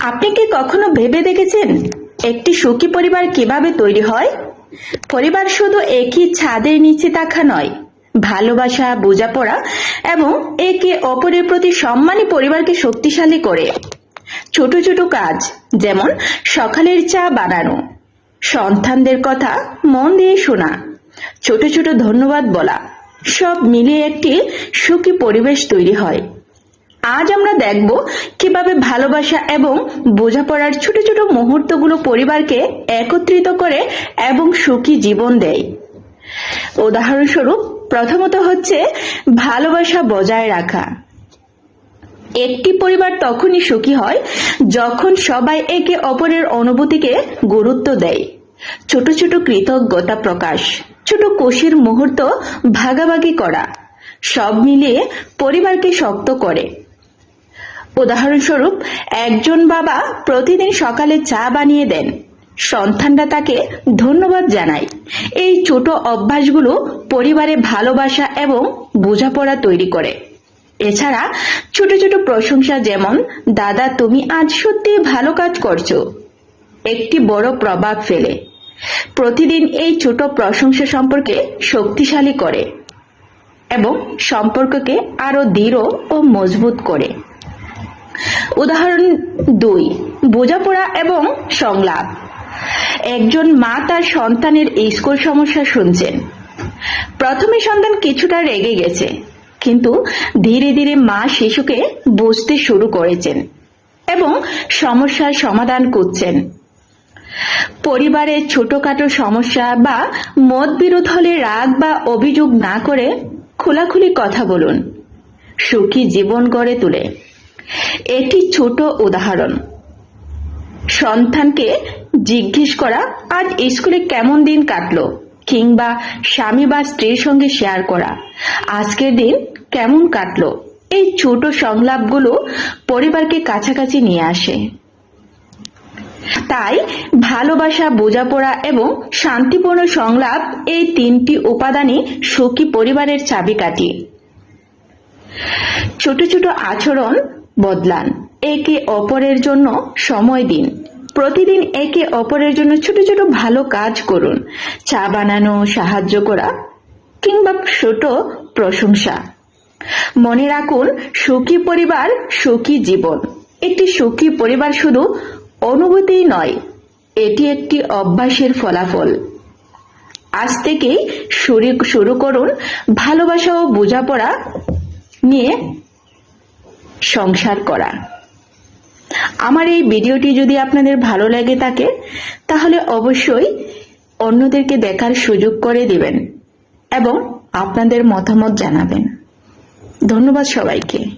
আপনি কি কখনো ভেবে দেখেছেন একটি সুখী পরিবার কীভাবে তৈরি হয়? পরিবার শুধু একই ছাদের নিচে থাকা নয়, ভালোবাসা, বোঝাপড়া এবং একে অপরের প্রতি সম্মানই পরিবারকে শক্তিশালী করে। ছোট ছোট কাজ, যেমন সকালের চা বানানো, সন্তানদের কথা মন দিয়ে শোনা, ছোট ছোট ধন্যবাদ বলা, সব মিলিয়ে একটি সুখী পরিবেশ তৈরি হয়। আজ আমরা দেখব কীভাবে ভালোবাসা এবং বোঝাপড়ার ছোট ছোট মুহূর্তগুলো পরিবারকে একত্রিত করে এবং সুখী জীবন দেয়। উদাহরণস্বরূপ, প্রথমত হচ্ছে ভালোবাসা বজায় রাখা। একটি পরিবার তখনই সুখী হয় যখন সবাই একে অপরের অনুভূতিকে গুরুত্ব দেয়। ছোট ছোট কৃতজ্ঞতা প্রকাশ, ছোট কোষের মুহূর্ত ভাগাভাগি করা, সব মিলিয়ে পরিবারকে শক্ত করে। উদাহরণস্বরূপ, একজন বাবা প্রতিদিন সকালে চা বানিয়ে দেন। সন্তানরা তাকে ধন্যবাদ জানায়। এই ছোট অভ্যাসগুলো পরিবারে ভালোবাসা এবং বোঝাপড়া তৈরি করে। এছাড়া ছোট ছোট প্রশংসা যেমন, দাদা, তুমি আজ সত্যি ভালো কাজ করছ। একটি বড় প্রভাব ফেলে। প্রতিদিন এই ছোট প্রশংসা সম্পর্কে শক্তিশালী করে এবং সম্পর্ককে আরও দৃঢ় ও মজবুত করে। উদাহরণ দুই, বোঝাপড়া এবং সংলাপ। একজন মা তার সন্তানের স্কুল সমস্যা শুনছেন। প্রথমে সন্তান কিছুটা রেগে গেছে, কিন্তু ধীরে ধীরে মা শিশুকে বুঝতে শুরু করেছেন এবং সমস্যার সমাধান করছেন পরিবারের ছোটখাটো সমস্যা বা মতবিরোধ হলে রাগ বা অভিযোগ না করে খোলাখুলি কথা বলুন। সুখী জীবন গড়ে তোলে। এটি ছোট উদাহরণ। সন্তানকে জিজ্ঞেস করা, আজ স্কুলে কেমন দিন কাটলো? কিংবা, স্বামী বা স্ত্রীর সঙ্গে শেয়ার করা, আজকের দিন কেমন কাটলো? এই ছোট সংলাপগুলো পরিবারকে কাছাকাছি নিয়ে আসে। তাই ভালোবাসা, বোঝাপড়া এবং শান্তিপূর্ণ সংলাপ এই তিনটি উপাদানই সুখী পরিবারের চাবিকাঠি। ছোট ছোট আচরণ বদলান। একে অপরের জন্য সময় দিন। প্রতিদিন একে অপরের জন্য ছোট ছোট ভালো কাজ করুন। চা বানানো, সাহায্য করা কিংবা ছোট প্রশংসা। মনে রাখুন, সুখী পরিবার সুখী জীবন। একটি সুখী পরিবার শুধু অনুভূতিই নয়, এটি একটি অভ্যাসের ফলাফল। আজ থেকেই শুরু করুন ভালোবাসা ও বোঝাপড়া নিয়ে সংসার করা। আমার এই ভিডিওটি যদি আপনাদের ভালো লাগে থাকে, তাহলে অবশ্যই অন্যদেরকে দেখার সুযোগ করে দিবেন এবং আপনাদের মতামত জানাবেন। ধন্যবাদ সবাইকে।